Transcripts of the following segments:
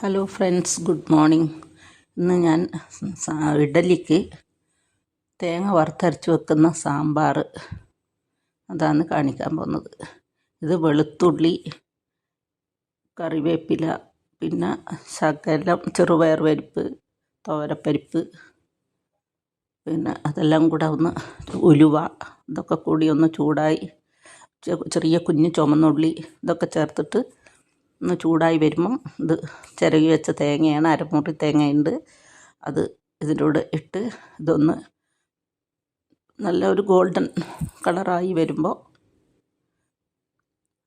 Hello friends good morning ഇന്ന് ഞാൻ ഇഡലിക്ക് തേങ്ങ വറുത്തരച്ച് വെക്കുന്ന സാമ്പാർ അതാണ് കാണിക്കാൻ പോകുന്നത്. ഇത് വെളുത്തുള്ളി കറിവേപ്പില പിന്നെ ശകലം ചെറുപയർ പരിപ്പ് തോരപ്പരിപ്പ് പിന്നെ അതെല്ലാം കൂടെ ഒന്ന് ഉലുവ ഇതൊക്കെ കൂടി ഒന്ന് ചൂടായി ചെറിയ കുഞ്ഞ് ചുമന്നുള്ളി ഇതൊക്കെ ചേർത്തിട്ട് ഒന്ന് ചൂടായി വരുമ്പം ഇത് ചിരകി വെച്ച തേങ്ങയാണ് അരമുറി തേങ്ങയുണ്ട്. അത് ഇതിന്റെ കൂടെ ഇട്ട് ഇതൊന്ന് നല്ല ഒരു ഗോൾഡൻ കളറായി വരുമ്പോൾ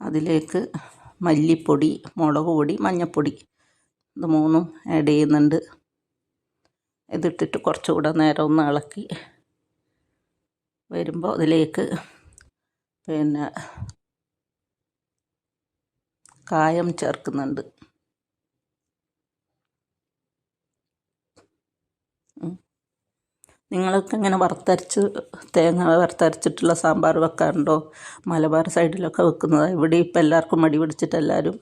അതിലേക്ക് മല്ലിപ്പൊടി മുളക് പൊടി മഞ്ഞൾപ്പൊടി ഇത് മൂന്നും ആഡ് ചെയ്യുന്നുണ്ട്. ഇതിട്ടിട്ട് കുറച്ചുകൂടെ നേരം ഒന്ന് ഇളക്കി വരുമ്പോൾ അതിലേക്ക് പിന്നെ കായം ചേർക്കുന്നുണ്ട്. നിങ്ങളൊക്കെ ഇങ്ങനെ വറുത്തരച്ച് തേങ്ങ വറുത്തരച്ചിട്ടുള്ള സാമ്പാർ വെക്കാറുണ്ടോ? മലബാർ സൈഡിലൊക്കെ വെക്കുന്നത്. ഇവിടെ ഇപ്പം എല്ലാവർക്കും മടി പിടിച്ചിട്ട് എല്ലാവരും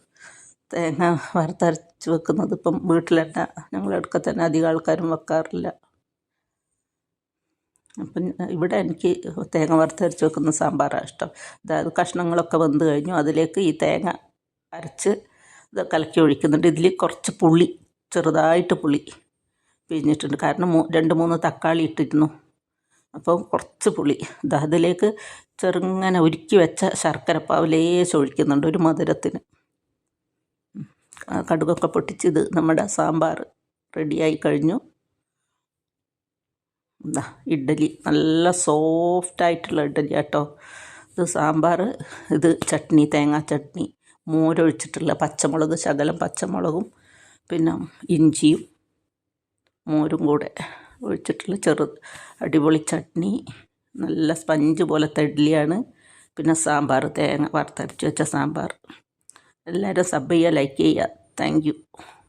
തേങ്ങ വറുത്തരച്ച് വെക്കുന്നത് ഇപ്പം വീട്ടിലെന്നെ ഞങ്ങളടുക്ക തന്നെ അധികം ആൾക്കാരും വെക്കാറില്ല. അപ്പം ഇവിടെ എനിക്ക് തേങ്ങ വറുത്തരച്ച് വെക്കുന്ന സാമ്പാറാണ് ഇഷ്ടം. അതായത് കഷ്ണങ്ങളൊക്കെ വെന്ത് കഴിഞ്ഞു. അതിലേക്ക് ഈ തേങ്ങ അരച്ച് ഇത് കലക്കി ഒഴിക്കുന്നുണ്ട്. ഇതിൽ കുറച്ച് പുളി ചെറുതായിട്ട് പുളി പിഴിഞ്ഞിട്ടുണ്ട്. കാരണം രണ്ട് മൂന്ന് തക്കാളി ഇട്ടിരുന്നു. അപ്പോൾ കുറച്ച് പുളി. ഇത് അതിലേക്ക് ചെറുങ്ങനെ ഒരുക്കി വെച്ച ശർക്കരപ്പാവ് ലേശം ഒഴിക്കുന്നുണ്ട് ഒരു മധുരത്തിന്. കടുകൊക്കെ പൊട്ടിച്ച് ഇത് നമ്മുടെ സാമ്പാർ റെഡിയായി കഴിഞ്ഞു. എന്താ ഇഡ്ഡലി. നല്ല സോഫ്റ്റായിട്ടുള്ള ഇഡ്ഡലി കേട്ടോ ഇത് സാമ്പാർ ഇത് ചട്നി തേങ്ങാ ചട്നി. മോരൊഴിച്ചിട്ടുള്ള പച്ചമുളക് ശകലം പച്ചമുളകും പിന്നെ ഇഞ്ചിയും മോരും കൂടെ ഒഴിച്ചിട്ടുള്ള ചെറു അടിപൊളി ചട്നി നല്ല സ്പഞ്ച് പോലത്തെ ഇഡ്ഡലിയാണ്. പിന്നെ സാമ്പാർ തേങ്ങ വറുത്തരച്ച് വെച്ച സാമ്പാർ. എല്ലാവരും സബ് ചെയ്യുക ലൈക്ക് ചെയ്യുക. താങ്ക്